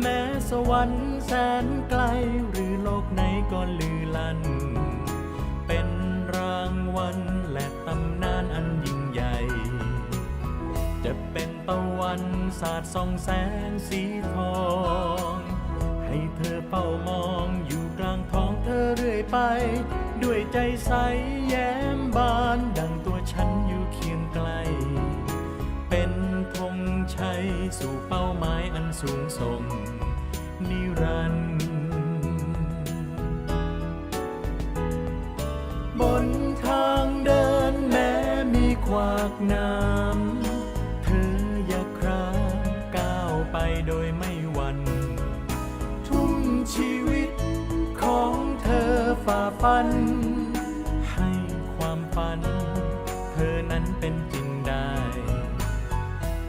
แม้สวรรค์แสนไกล หรือโลกไหนก็ลือลัน เป็นรางวัลและตำนานอันยิ่งใหญ่ จะเป็นตะวันสาดส่องแสงสีทอง ให้เธอเฝ้ามองอยู่กลางท้องเธอเรื่อยไป ด้วยใจใส ชัยสู่เป้าหมายอันสูงส่งนิรันดร์บนทางเดินแม้มีขวากน้ำเธออย่าคราก้าวไปโดยไม่หวั่นทุ่มชีวิตของเธอฝ่าฟัน ให้ความฝัน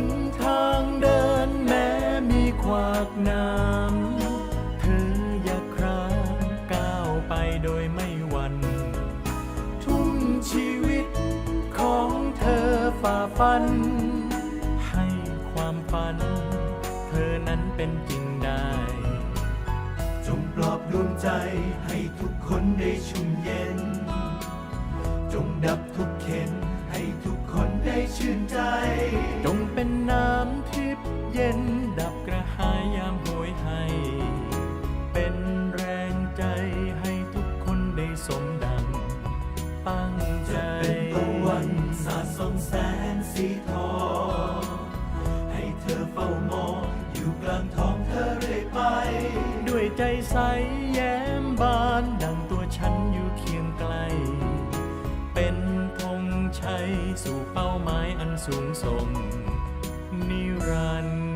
นทางเดินแม้มีขวากน้ำ เธออย่าครางก้าวไปโดยไม่หวัน่น ทุ่มชีวิตของเธอฝ่าฟัน ให้ความฝัน เธอนั้นเป็นจริงได้ จงปลอบดวงใจให้ทุกคนได้ชุ่มเย็น หายยามโหยให้ เป็นแรงใจให้ทุกคนได้สมดัง ตั้งใจจะเป็นตะวันสาดส่องแสงสีทองให้เธอเฝ้ามองอยู่กลางท้องเธอเรื่อยไป ด้วยใจใสแย้มบานดังตัวฉันอยู่เคียงไกล เป็นธงชัยสู่เป้าหมายอันสูงส่งนิรันดร์